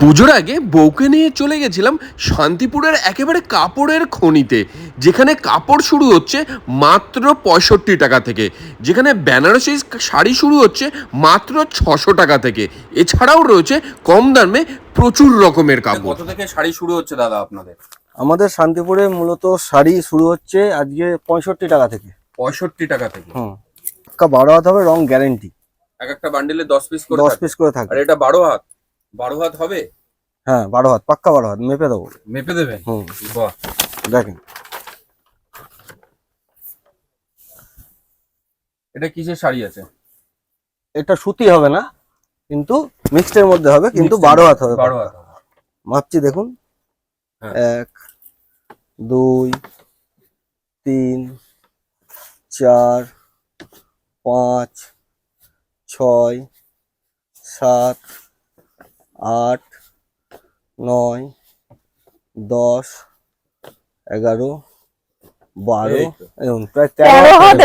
পুজোর আগে বউকে নিয়ে চলে গেছিলাম শান্তিপুরের একেবারে কাপড়ের খনিতে যেখানে কাপড় শুরু হচ্ছে মাত্র পঁয়ষট্টি টাকা থেকে। যেখানে বেনারসি শাড়ি শুরু হচ্ছে মাত্র ছশো টাকা থেকে। এছাড়াও রয়েছে কম দামে প্রচুর রকমের কাপড়। কত থেকে শাড়ি শুরু হচ্ছে দাদা আপনাদের? আমাদের শান্তিপুরে মূলত শাড়ি শুরু হচ্ছে আজকে পঁয়ষট্টি টাকা থেকে। পঁয়ষট্টি টাকা থেকে। হুম। বারো হাত হবে রং গ্যারেন্টি এক একটা বান্ডিলে দশ পিস করে দশ পিস করে থাকবে আর এটা বারো হাত? বারো হাত হবে? হ্যাঁ বারো হাত পাক্কা বারো হাত মেপে দেবো। মেপে দেবেন? হুম। বাহ। দেখেন। এটা কিসের শাড়ি আছে? এটা সুতি হবে না কিন্তু মিক্সড এর মধ্যে হবে কিন্তু বারো হাত হবে বারো। হাত মাপছি দেখুন। হ্যাঁ। এক দুই তিন চার পাঁচ ছয় সাত আট নয় দশ এগারো বারো। এরকম প্রায় তেরো হাত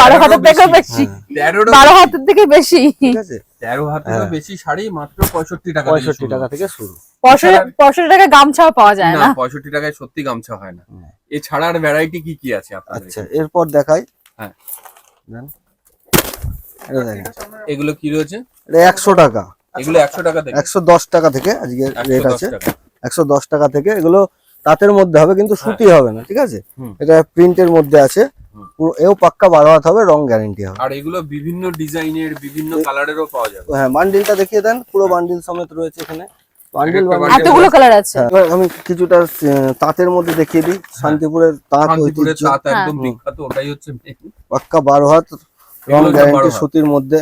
বারো হাতের থেকে বেশি। হ্যাঁ, বারো হাতের থেকে বেশি। ঠিক আছে? তেরো হাতেরও হ্যাঁ। বেশি শাড়ি মাত্র পঁয়ষট্টি টাকা থেকে পঁয়ষট্টি। টাকা থেকে শুরু। পঁয়ষট্টি পঁয়ষট্টি টাকা গামছাও পাওয়া যায় না পঁয়ষট্টি টাকায় সত্যি গামছা হয় না। এছাড়া আর ভ্যারাইটি কি কি আছে আপনাদের আচ্ছা এরপর দেখাই। হ্যাঁ। এগুলো কি রয়েছে? এটা একশো টাকা। এগুলো একশো টাকা থেকে। একশো দশ টাকা থেকে আজকে রেট আছে। টাকা। একশো দশ টাকা থেকে এগুলো তাঁতের মধ্যে হবে কিন্তু সুতি হবে না ঠিক আছে? এটা প্রিন্টের মধ্যে আছে। পুরো এও পাক্কা বারো হাত হবে রং গ্যারেন্টি হবে। আর এগুলো বিভিন্ন ডিজাইনের বিভিন্ন কালারেরও পাওয়া যাবে। হ্যাঁ বান্ডিলটা দেখিয়ে দেন পুরো বান্ডিল সমেত রয়েছে এখানে। বান্ডিল এতগুলো কালার আছে। এবার আমি কিছুটা তাঁতের মধ্যে দেখিয়ে দিই। শান্তিপুরের তাঁত শান্তিপুরের ঐতিহ্য। তাঁত একদম হ্যাঁ। বিখ্যাত ওটাই হচ্ছে পাক্কা বারো হাত রং গ্যারেন্টি সুতির মধ্যে।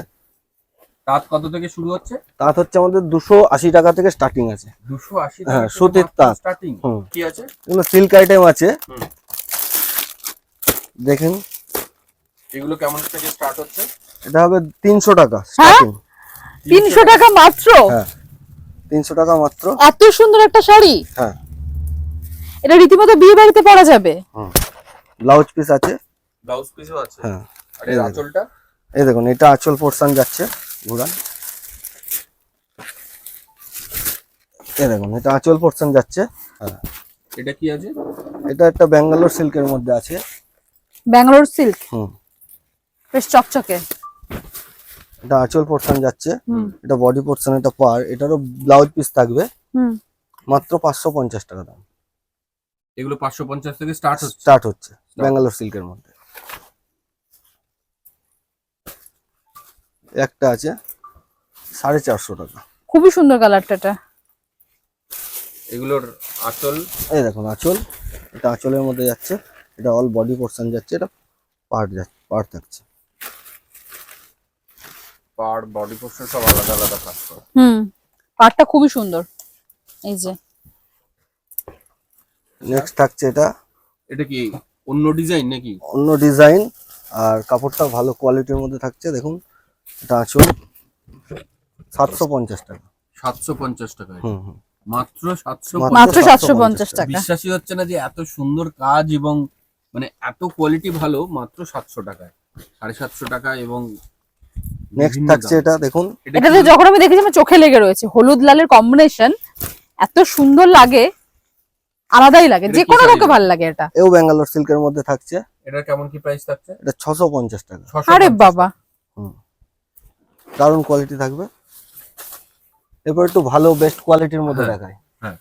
তাঁত কত থেকে শুরু হচ্ছে? তাঁত হচ্ছে আমাদের দুশো আশি টাকা থেকে স্টার্টিং আছে। দুশো আশি হ্যাঁ, সুতির তাঁত। স্টার্টিং হুম। কি আছে? এগুলো সিল্ক আইটেম আছে। দেখেন। এগুলো কেমন থেকে স্টার্ট হচ্ছে? এটা হবে তিনশো টাকা হ্যাঁ? স্টার্টিং তিনশো টাকা মাত্র? হ্যাঁ তিনশো টাকা মাত্র। এত সুন্দর একটা শাড়ি? হ্যাঁ। এটা রীতিমতো বিয়ে বাড়িতে পরা যাবে। ব্লাউজ পিস আছে। ব্লাউজ পিসও আছে। হ্যাঁ। আর এই দেখুন। আঁচলটা? এই দেখুন এটা আঁচল পোর্শন যাচ্ছে। ঘুরান। এই দেখুন এটা আঁচল পোর্শন যাচ্ছে। হ্যাঁ। এটা কি আছে? এটা একটা ব্যাঙ্গালোর সিল্কের মধ্যে আছে। ব্যাঙ্গালোর সিল্ক? হুম। বেশ চকচকে। এটা আঁচল পোর্শন যাচ্ছে। হুম। এটা বডি পোর্শন এটা পার। এটারও ব্লাউজ পিস থাকবে। হুম। মাত্র পাঁচশো পঞ্চাশ টাকা দাম। এগুলো পাঁচশো পঞ্চাশ থেকে স্টার্ট হচ্ছে। স্টার্ট হচ্ছে ব্যাঙ্গালোর সিল্কের মধ্যে। একটা আছে সাড়ে চারশো টাকা। খুবই সুন্দর কালারটা এটা। এগুলোর আঁচল? এই দেখুন আঁচল। এটা আঁচলের মধ্যে যাচ্ছে। এটা অল বডি পোর্শন যাচ্ছে এটা পার্ট যাচ্ছে পার্ট থাকছে। পার্ট বডি পোর্শন সব আলাদা আলাদা কাজ করে। হুম পার্টটা খুবই সুন্দর। এই যে। নেক্সট থাকছে এটা। এটা কি অন্য ডিজাইন নাকি? অন্য ডিজাইন আর কাপড়টা ভালো কোয়ালিটির মধ্যে থাকছে দেখুন। এটা আঁচল সাতশো পঞ্চাশ টাকা। সাতশো পঞ্চাশ টাকা এটা। হুম হুম। মাত্র সাতশো মাত্র মাত্র 750 সাতশো পঞ্চাশ টাকা। বিশ্বাসই হচ্ছে না যে এত সুন্দর কাজ এবং মানে এত কোয়ালিটি ভালো মাত্র সাতশো টাকায়। সাড়ে সাতশো টাকা এবং নেক্সট থাকছে এটা দেখুন। এটা এটাতে যখন আমি দেখেছি আমার চোখে লেগে রয়েছে। হলুদ লালের কম্বিনেশন এত সুন্দর লাগে আলাদাই লাগে। এটা যে কোনো লোকে ভালো লাগে এটা। এও ব্যাঙ্গালোর সিল্কের মধ্যে থাকছে। এটার কেমন কি প্রাইস থাকছে? এটা ছশো পঞ্চাশ টাকা। ছশো আরে বাবা। দারুণ কোয়ালিটি থাকবে। এরপর একটু ভালো বেস্ট কোয়ালিটির মধ্যে হ্যাঁ। দেখায় হ্যাঁ।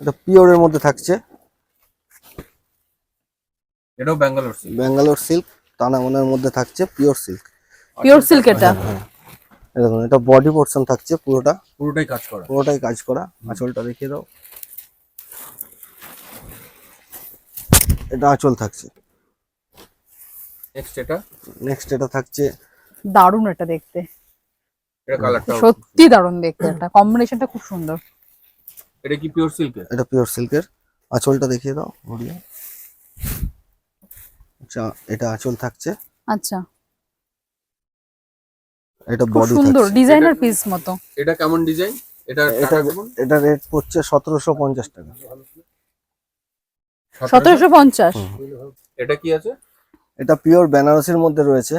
এটা পিওরের মধ্যে থাকছে। এটাও ব্যাঙ্গালোর সিল্ক ব্যাঙ্গালোর সিল্ক তানামনের মধ্যে থাকছে পিওর সিল্ক পিওর সিল্ক এটা? হ্যাঁ দেখুন এটা বডি পোর্শন থাকছে পুরোটা। পুরোটাই কাজ করা। পুরোটাই কাজ করা। আঁচলটা দেখিয়ে দাও। এটা আঁচল থাকছে। নেক্সট এটা? নেক্সট এটা থাকছে। দারুণ এটা দেখতে। এটা কালারটা সত্যি দারুণ দেখতে এটা। কম্বিনেশনটা খুব সুন্দর। এটা কি পিওর সিল্কের এটা পিওর সিল্কের আঁচলটা দেখিয়ে দাও ঘুরিয়ে আচ্ছা এটা আঁচল থাকছে। আচ্ছা। এটা খুব বডি সুন্দর ডিজাইনার পিস মতো। এটা কেমন ডিজাইন এটা এটা এটা রেট পড়ছে সতেরোশো পঞ্চাশ টাকা। সতেরোশো পঞ্চাশ। এটা কি আছে? এটা পিওর বেনারসির মধ্যে রয়েছে।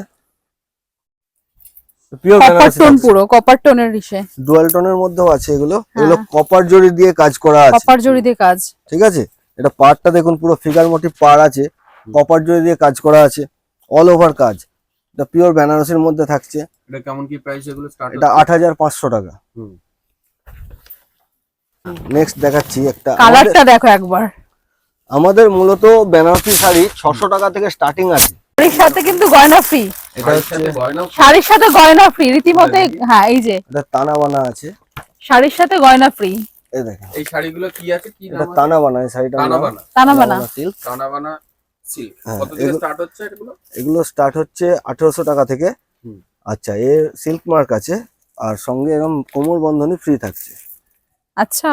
পিওর কপার টোন পুরো কপার টোনের ইসে। ডুয়াল টোনের মধ্যেও আছে এগুলো। এগুলো হ্যাঁ। কপার জড়ি দিয়ে কাজ করা আছে। কপার জড়ি দিয়ে কাজ। ঠিক আছে? এটা পাড়টা দেখুন পুরো ফিগার মোটিভ পাড় আছে। কপার জড়ি দিয়ে কাজ করা আছে। অল ওভার কাজ। এটা পিওর বেনারসির মধ্যে থাকছে। এটা কেমন কি প্রাইস এগুলো স্টার্ট এটা আট হাজার পাঁচশো টাকা। হুম। নেক্সট দেখাচ্ছি একটা কালারটা দেখো একবার। আমাদের মূলত বেনারসি শাড়ি ছশো টাকা থেকে স্টার্টিং আছে। শাড়ির সাথে কিন্তু গয়না ফ্রি এটা হচ্ছে শাড়ির সাথে গয়না ফ্রি রীতিমতো হ্যাঁ। এই যে। এটা তানা বানা আছে। শাড়ির সাথে গয়না ফ্রি এই দেখেন। এই শাড়িগুলো কি আছে? কি নাম তানা বানা এই শাড়িটা তানাবানা। তানাবানা। সিল্ক তানাবানা সিল্ক হ্যাঁ, কত থেকে এগুলো- স্টার্ট হচ্ছে এগুলো? এগুলো স্টার্ট হচ্ছে আঠেরোশো টাকা থেকে। হুম। আচ্ছা এর সিল্ক মার্ক আছে আর সঙ্গে এরকম কোমর বন্ধনী ফ্রি থাকছে। আচ্ছা।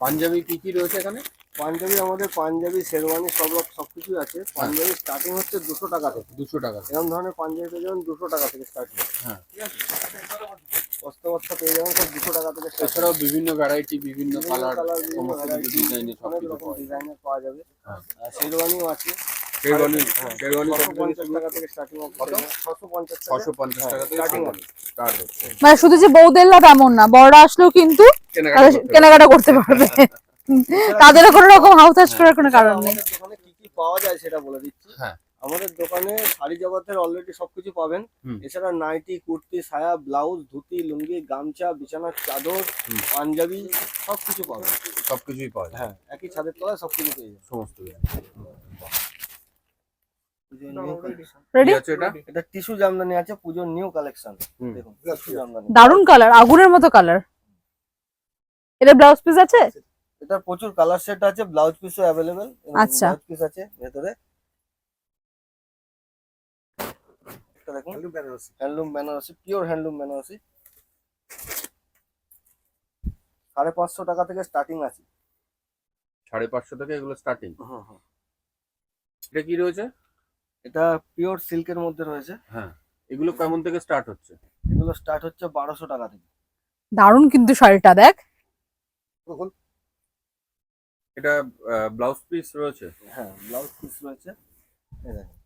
পাঞ্জাবি কি কি রয়েছে এখানে? পাঞ্জাবি আমাদের পাঞ্জাবি শেরওয়ানি সব রকম সবকিছু আছে। পাঞ্জাবি স্টার্টিং হচ্ছে দুশো টাকা থেকে। দুশো টাকা এরকম ধরনের পাঞ্জাবি পেয়ে যাবেন দুশো টাকা থেকে স্টার্টিং হ্যাঁ। ঠিক আছে? বস্তা বস্তা পেয়ে যাবেন সব দুশো টাকা থেকে এছাড়াও বিভিন্ন ভ্যারাইটি বিভিন্ন কালার অনেক রকম ডিজাইনের পাওয়া যাবে। হ্যাঁ। শেরওয়ানিও আছে। শেরওয়ানি হ্যাঁ, শেরওয়ানি পঞ্চাশ টাকা থেকে স্টার্টিং ছশো পঞ্চাশ ছশো পঞ্চাশ টাকা থেকে স্টার্ট মানে শুধু যে বৌদেরলা তেমন না বড়রা আসলেও কিন্তু। কেনাকাটা করতে পারবে। তাদেরও কোনো রকম হাউতাস করার কোনো কারণ নেই। দোকানে কি কি পাওয়া যায় সেটা বলে দিচ্ছি। হ্যাঁ। আমাদের দোকানে শাড়ি জগতের অলরেডি সবকিছু পাবেন। এছাড়া নাইটি কুর্তি সায়া ব্লাউজ ধুতি লুঙ্গি গামছা বিছানার চাদর পাঞ্জাবি সবকিছু পাবেন। সবকিছুই পাওয়া যায়। হ্যাঁ একই ছাদের তলায় সবকিছু পেয়ে যাবেন। সমস্ত টিস্যু জামদানি আছে পুজোর নিউ কালেকশন দেখুন দারুণ কালার আগুনের মতো কালার এটা ব্লাউজ পিস আছে। এটা প্রচুর কালার সেট আছে ব্লাউজ পিসও অ্যাভেলেবেল আচ্ছা। ব্লাউজ পিস আছে ভেতরে। এটা দেখুন। Handloom Banarasi pure handloom Banarasi সাড়ে পাঁচশো টাকা থেকে স্টার্টিং আছে। সাড়ে পাঁচশো থেকে এগুলো স্টার্টিং এটা কি রয়েছে? এটা পিওর সিল্কের মধ্যে রয়েছে। হ্যাঁ। এগুলো কেমন থেকে স্টার্ট হচ্ছে? এগুলো স্টার্ট হচ্ছে বারোশো টাকা থেকে। দারুণ কিন্তু শাড়িটা দেখ। এটা ব্লাউজ পিস রয়েছে হ্যাঁ ব্লাউজ পিস রয়েছে এই দেখুন।